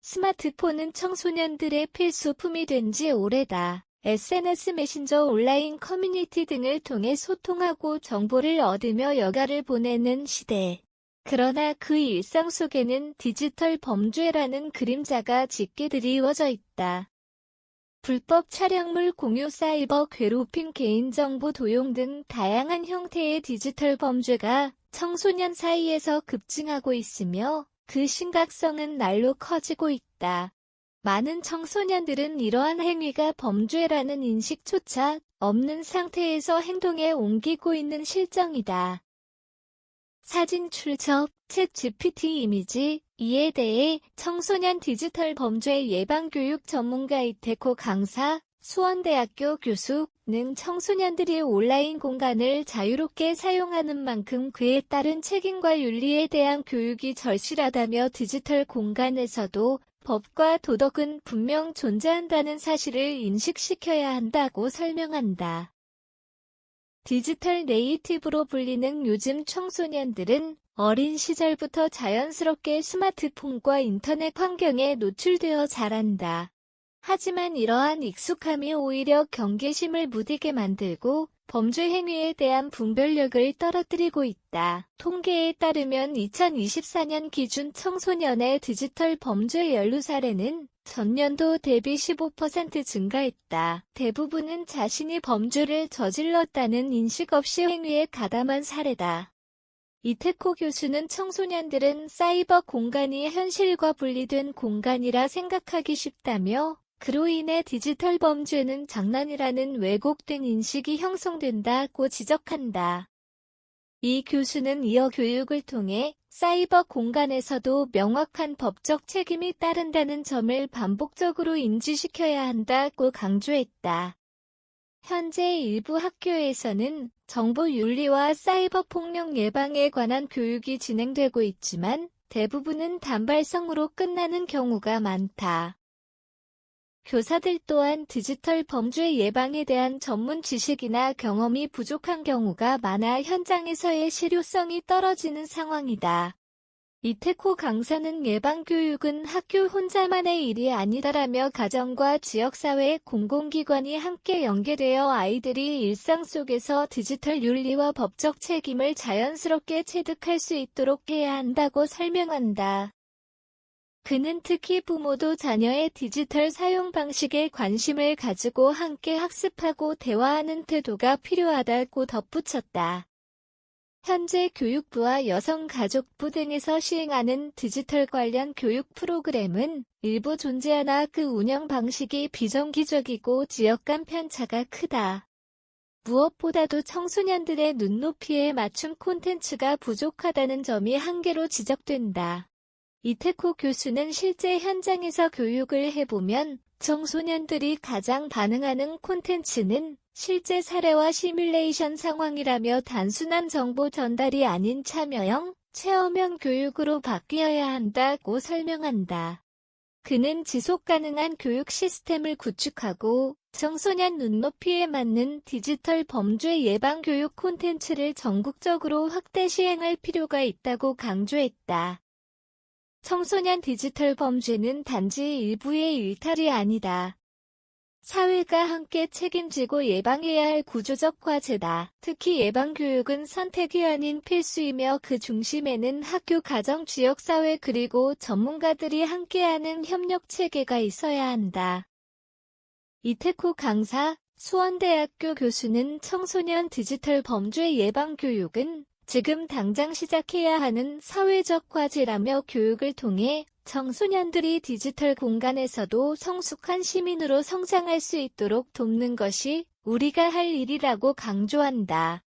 스마트폰은 청소년들의 필수품이 된 지 오래다. SNS 메신저 온라인 커뮤니티 등을 통해 소통하고 정보를 얻으며 여가를 보내는 시대. 그러나 그 일상 속에는 디지털 범죄라는 그림자가 짙게 드리워져 있다. 불법 촬영물 공유 사이버 괴롭힘 개인정보 도용 등 다양한 형태의 디지털 범죄가 청소년 사이에서 급증하고 있으며 그 심각성은 날로 커지고 있다. 많은 청소년들은 이러한 행위가 범죄라는 인식조차 없는 상태에서 행동에 옮기고 있는 실정이다. 사진 출처, 챗 GPT 이미지, 이에 대해 청소년 디지털 범죄 예방교육 전문가 이태코 강사, 수원대학교 교수 는 청소년들이 온라인 공간을 자유롭게 사용하는 만큼 그에 따른 책임과 윤리에 대한 교육이 절실하다며 디지털 공간에서도 법과 도덕은 분명 존재한다는 사실을 인식시켜야 한다고 설명한다. 디지털 네이티브로 불리는 요즘 청소년들은 어린 시절부터 자연스럽게 스마트폰과 인터넷 환경에 노출되어 자란다. 하지만 이러한 익숙함이 오히려 경계심을 무디게 만들고 범죄 행위에 대한 분별력을 떨어뜨리고 있다. 통계에 따르면 2024년 기준 청소년의 디지털 범죄 연루 사례는 전년도 대비 15% 증가했다. 대부분은 자신이 범죄를 저질렀다는 인식 없이 행위에 가담한 사례다. 이태코 교수는 청소년들은 사이버 공간이 현실과 분리된 공간이라 생각하기 쉽다며 그로 인해 디지털 범죄는 장난이라는 왜곡된 인식이 형성된다고 지적한다. 이 교수는 이어 교육을 통해 사이버 공간에서도 명확한 법적 책임이 따른다는 점을 반복적으로 인지시켜야 한다고 강조했다. 현재 일부 학교에서는 정보 윤리와 사이버 폭력 예방에 관한 교육이 진행되고 있지만 대부분은 단발성으로 끝나는 경우가 많다. 교사들 또한 디지털 범죄 예방에 대한 전문 지식이나 경험이 부족한 경우가 많아 현장에서의 실효성이 떨어지는 상황이다. 이태코 강사는 예방교육은 학교 혼자만의 일이 아니다라며 가정과 지역사회 공공기관이 함께 연계되어 아이들이 일상 속에서 디지털 윤리와 법적 책임을 자연스럽게 체득할 수 있도록 해야 한다고 설명한다. 그는 특히 부모도 자녀의 디지털 사용 방식에 관심을 가지고 함께 학습하고 대화하는 태도가 필요하다고 덧붙였다. 현재 교육부와 여성가족부 등에서 시행하는 디지털 관련 교육 프로그램은 일부 존재하나 그 운영 방식이 비정기적이고 지역 간 편차가 크다. 무엇보다도 청소년들의 눈높이에 맞춘 콘텐츠가 부족하다는 점이 한계로 지적된다. 이태코 교수는 실제 현장에서 교육을 해보면 청소년들이 가장 반응하는 콘텐츠는 실제 사례와 시뮬레이션 상황이라며 단순한 정보 전달이 아닌 참여형, 체험형 교육으로 바뀌어야 한다고 설명한다. 그는 지속 가능한 교육 시스템을 구축하고 청소년 눈높이에 맞는 디지털 범죄 예방 교육 콘텐츠를 전국적으로 확대 시행할 필요가 있다고 강조했다. 청소년 디지털 범죄는 단지 일부의 일탈이 아니다. 사회가 함께 책임지고 예방해야 할 구조적 과제다. 특히 예방교육은 선택이 아닌 필수이며 그 중심에는 학교, 가정, 지역사회 그리고 전문가들이 함께하는 협력체계가 있어야 한다. 이태코 강사, 수원대학교 교수는 청소년 디지털 범죄 예방교육은 지금 당장 시작해야 하는 사회적 과제라며 교육을 통해 청소년들이 디지털 공간에서도 성숙한 시민으로 성장할 수 있도록 돕는 것이 우리가 할 일이라고 강조한다.